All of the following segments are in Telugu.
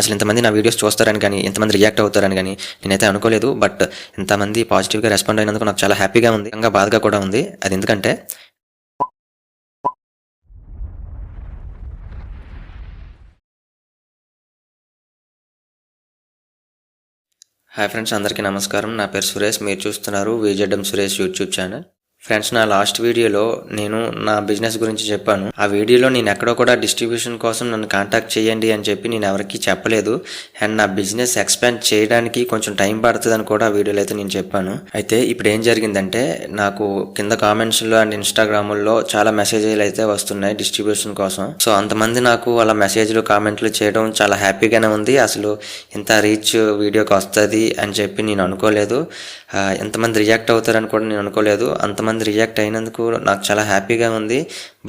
అసలు ఇంతమంది నా వీడియోస్ చూస్తారని కానీ ఇంతమంది రియాక్ట్ అవుతారని కానీ నేనైతే అనుకోలేదు. బట్ ఇంతమంది పాజిటివ్గా రెస్పాండ్ అయినందుకు నాకు చాలా హ్యాపీగా ఉంది. ఇంకా బాధగా కూడా ఉంది. అది ఎందుకంటే హాయ్ ఫ్రెండ్స్ అందరికీ నమస్కారం. నా పేరు సురేష్. మీరు చూస్తున్నారు VZM Suresh YouTube channel friends నా లాస్ట్ వీడియోలో నేను నా బిజినెస్ గురించి చెప్పాను. ఆ వీడియోలో నేను ఎక్కడో కూడా డిస్ట్రిబ్యూషన్ కోసం నన్ను కాంటాక్ట్ చేయండి అని చెప్పి నేను ఎవరికీ చెప్పలేదు. అండ్ నా బిజినెస్ ఎక్స్పాండ్ చేయడానికి కొంచెం టైం పడుతుందని కూడా ఆ వీడియోలో అయితే నేను చెప్పాను. అయితే ఇప్పుడు ఏం జరిగిందంటే నాకు కింద కామెంట్స్లో అండ్ ఇన్స్టాగ్రాముల్లో చాలా మెసేజ్లు అయితే వస్తున్నాయి డిస్ట్రిబ్యూషన్ కోసం. సో అంతమంది నాకు అలా మెసేజ్లు కామెంట్లు చేయడం చాలా హ్యాపీగానే ఉంది. అసలు ఇంత రీచ్ వీడియోకి వస్తుంది అని చెప్పి నేను అనుకోలేదు. ఎంతమంది రియాక్ట్ అవుతారని కూడా నేను అనుకోలేదు. అంతమంది రియాక్ట్ అయినందుకు నాకు చాలా హ్యాపీగా ఉంది.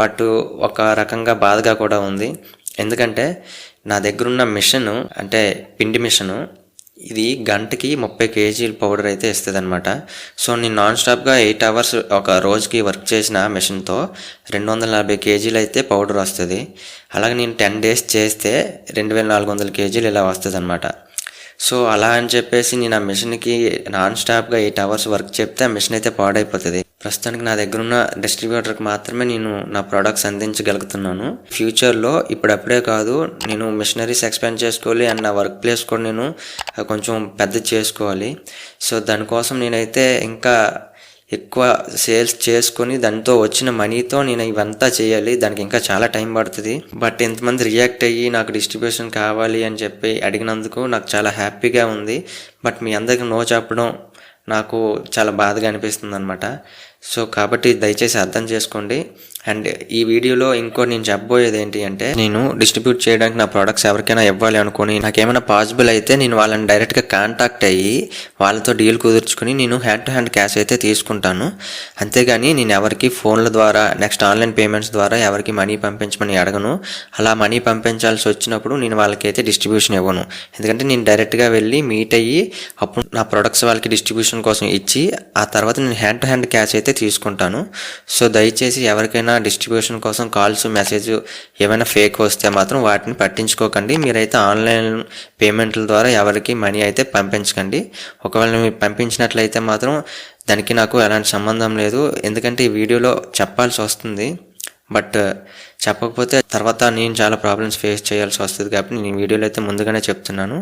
బట్ ఒక రకంగా బాధగా కూడా ఉంది. ఎందుకంటే నా దగ్గర ఉన్న మిషన్ అంటే పిండి మిషను ఇది గంటకి ముప్పై కేజీల పౌడర్ అయితే ఇస్తుంది అనమాట సో నేను నాన్ స్టాప్గా ఎయిట్ అవర్స్ ఒక రోజుకి వర్క్ చేసిన మిషన్తో రెండు వందల నలభై కేజీలు అయితే పౌడర్ వస్తుంది. అలాగే నేను టెన్ డేస్ చేస్తే రెండు వేల నాలుగు వందల కేజీలు ఇలా వస్తుంది అనమాట సో అలా అని చెప్పేసి నేను ఆ మిషన్కి నాన్ స్టాప్గా ఎయిట్ అవర్స్ వర్క్ చెప్తే ఆ మిషన్ అయితే పాడైపోతుంది. ప్రస్తుతానికి నా దగ్గర ఉన్న డిస్ట్రిబ్యూటర్కి మాత్రమే నేను నా ప్రొడక్ట్స్ అందించగలుగుతున్నాను. ఫ్యూచర్లో ఇప్పుడప్పుడే కాదు నేను మిషనరీస్ ఎక్స్పాండ్ చేసుకోవాలి అండ్ నా వర్క్ ప్లేస్ కూడా నేను కొంచెం పెద్ద చేసుకోవాలి. సో దానికోసం నేనైతే ఇంకా ఎక్కువ సేల్స్ చేసుకొని దానితో వచ్చిన మనీతో నేను ఇవంతా చేయాలి. దానికి ఇంకా చాలా టైం పడుతుంది. బట్ ఎంతమంది రియాక్ట్ అయ్యి నాకు డిస్ట్రిబ్యూషన్ కావాలి అని చెప్పి అడిగినందుకు నాకు చాలా హ్యాపీగా ఉంది. బట్ మీ అందరికి నో చెప్పడం నాకు చాలా బాధగా అనిపిస్తుంది అనమాట సో కాబట్టి దయచేసి అర్థం చేసుకోండి. అండ్ ఈ వీడియోలో ఇంకో నేను చెప్పబోయేది ఏంటి అంటే నేను డిస్ట్రిబ్యూట్ చేయడానికి నా ప్రోడక్ట్స్ ఎవరికైనా ఇవ్వాలి అనుకుని నాకేమైనా పాసిబుల్ అయితే నేను వాళ్ళని డైరెక్ట్గా కాంటాక్ట్ అయ్యి వాళ్ళతో డీల్ కుదుర్చుకుని నేను హ్యాండ్ టు హ్యాండ్ క్యాష్ అయితే తీసుకుంటాను. అంతేగాని నేను ఎవరికి ఫోన్ల ద్వారా నెక్స్ట్ ఆన్లైన్ పేమెంట్స్ ద్వారా ఎవరికి మనీ పంపించమని అడగను. అలా మనీ పంపించాల్సి వచ్చినప్పుడు నేను వాళ్ళకైతే డిస్ట్రిబ్యూషన్ ఇవ్వను. ఎందుకంటే నేను డైరెక్ట్గా వెళ్ళి మీట్ అయ్యి అప్పుడు నా ప్రొడక్ట్స్ వాళ్ళకి డిస్ట్రిబ్యూషన్ కోసం ఇచ్చి ఆ తర్వాత నేను హ్యాండ్ టు హ్యాండ్ క్యాష్ అయితే అయితే తీసుకుంటాను. సో దయచేసి ఎవరికైనా డిస్ట్రిబ్యూషన్ కోసం కాల్స్ మెసేజ్ ఏమైనా ఫేక్ వస్తే మాత్రం వాటిని పట్టించుకోకండి. మీరైతే ఆన్లైన్ పేమెంట్ల ద్వారా ఎవరికి మనీ అయితే పంపించకండి. ఒకవేళ మీరు పంపించినట్లయితే మాత్రం దానికి నాకు ఎలాంటి సంబంధం లేదు. ఎందుకంటే ఈ వీడియోలో చెప్పాల్సి వస్తుంది. బట్ చెప్పకపోతే తర్వాత నేను చాలా ప్రాబ్లమ్స్ ఫేస్ చేయాల్సి వస్తుంది కాబట్టి నేను వీడియోలో అయితే ముందుగానే చెప్తున్నాను.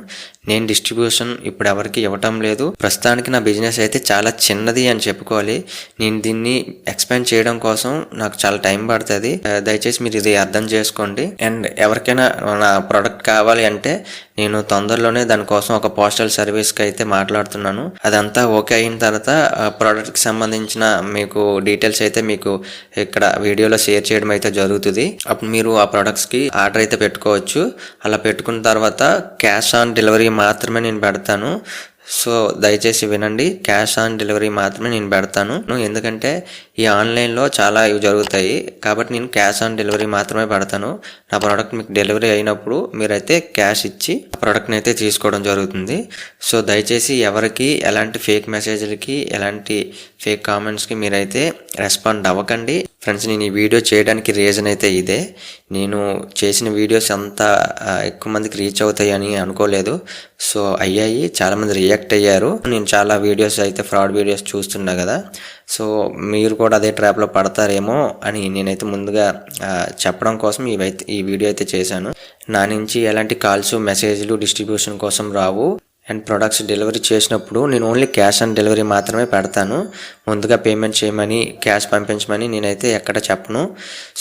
నేను డిస్ట్రిబ్యూషన్ ఇప్పుడు ఎవరికి ఇవ్వటం లేదు. ప్రస్తుతానికి నా బిజినెస్ అయితే చాలా చిన్నది అని చెప్పుకోవాలి. నేను దీన్ని ఎక్స్పాండ్ చేయడం కోసం నాకు చాలా టైం పడుతుంది. దయచేసి మీరు ఇది అర్థం చేసుకోండి. అండ్ ఎవరికైనా నా ప్రోడక్ట్ కావాలి అంటే నేను తొందరలోనే దానికోసం ఒక పోస్టల్ సర్వీస్కి అయితే మాట్లాడుతున్నాను. అదంతా ఓకే అయిన తర్వాత ఆ ప్రోడక్ట్కి సంబంధించిన మీకు డీటెయిల్స్ అయితే మీకు ఇక్కడ వీడియోలో షేర్ చేయడం అయితే జరుగుతుంది. అప్పుడు మీరు ఆ ప్రొడక్ట్స్కి ఆర్డర్ అయితే పెట్టుకోవచ్చు. అలా పెట్టుకున్న తర్వాత క్యాష్ ఆన్ డెలివరీ మాత్రమే నేను పెడతాను. సో దయచేసి వినండి. క్యాష్ ఆన్ డెలివరీ మాత్రమే నేను పెడతాను. ఎందుకంటే ఈ ఆన్లైన్లో చాలా ఇవి జరుగుతాయి. కాబట్టి నేను క్యాష్ ఆన్ డెలివరీ మాత్రమే పెడతాను. నా ప్రోడక్ట్ మీకు డెలివరీ అయినప్పుడు మీరైతే క్యాష్ ఇచ్చి ప్రోడక్ట్ని అయితే తీసుకోవడం జరుగుతుంది. సో దయచేసి ఎవరికి ఎలాంటి ఫేక్ మెసేజ్లకి ఎలాంటి ఫేక్ కామెంట్స్కి మీరైతే రెస్పాండ్ అవ్వకండి. ఫ్రెండ్స్ నేను ఈ వీడియో చేయడానికి రీజన్ అయితే ఇదే. నేను చేసిన వీడియోస్ అంతా ఎక్కువ మందికి రీచ్ అవుతాయని అనుకోలేదు. సో అయ్యాయి. చాలామంది రియాక్ట్ అయ్యారు. నేను చాలా వీడియోస్ అయితే ఫ్రాడ్ వీడియోస్ చూస్తున్నా కదా. సో మీరు కూడా అదే ట్రాప్లో పడతారేమో అని నేనైతే ముందుగా చెప్పడం కోసం ఇవైతే ఈ వీడియో అయితే చేశాను. నా నుంచి ఎలాంటి కాల్స్ మెసేజ్లు డిస్ట్రిబ్యూషన్ కోసం రావు. అండ్ ప్రొడక్ట్స్ డెలివరీ చేసినప్పుడు నేను ఓన్లీ క్యాష్ ఆన్ డెలివరీ మాత్రమే పెడతాను. ముందుగా పేమెంట్ చేయమని క్యాష్ పంపించమని నేనైతే ఎక్కడ చెప్పను.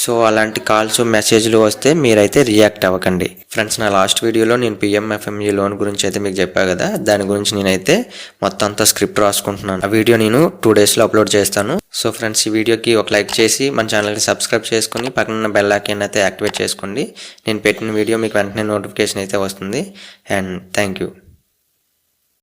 సో అలాంటి కాల్స్ మెసేజ్లు వస్తే మీరైతే రియాక్ట్ అవ్వకండి. ఫ్రెండ్స్ నా లాస్ట్ వీడియోలో నేను పిఎంఎఫ్ఎంఈ లోన్ గురించి అయితే మీకు చెప్పా కదా దాని గురించి నేనైతే మొత్తం అంతా స్క్రిప్ట్ రాసుకుంటున్నాను. ఆ వీడియో నేను టూ డేస్లో అప్లోడ్ చేస్తాను. సో ఫ్రెండ్స్ ఈ వీడియోకి ఒక లైక్ చేసి మన ఛానల్కి సబ్స్క్రైబ్ చేసుకుని పక్కన ఉన్న బెల్ ఐకాన్ అయితే యాక్టివేట్ చేసుకోండి. నేను పెట్టిన వీడియో మీకు వెంటనే నోటిఫికేషన్ అయితే వస్తుంది. And thank you.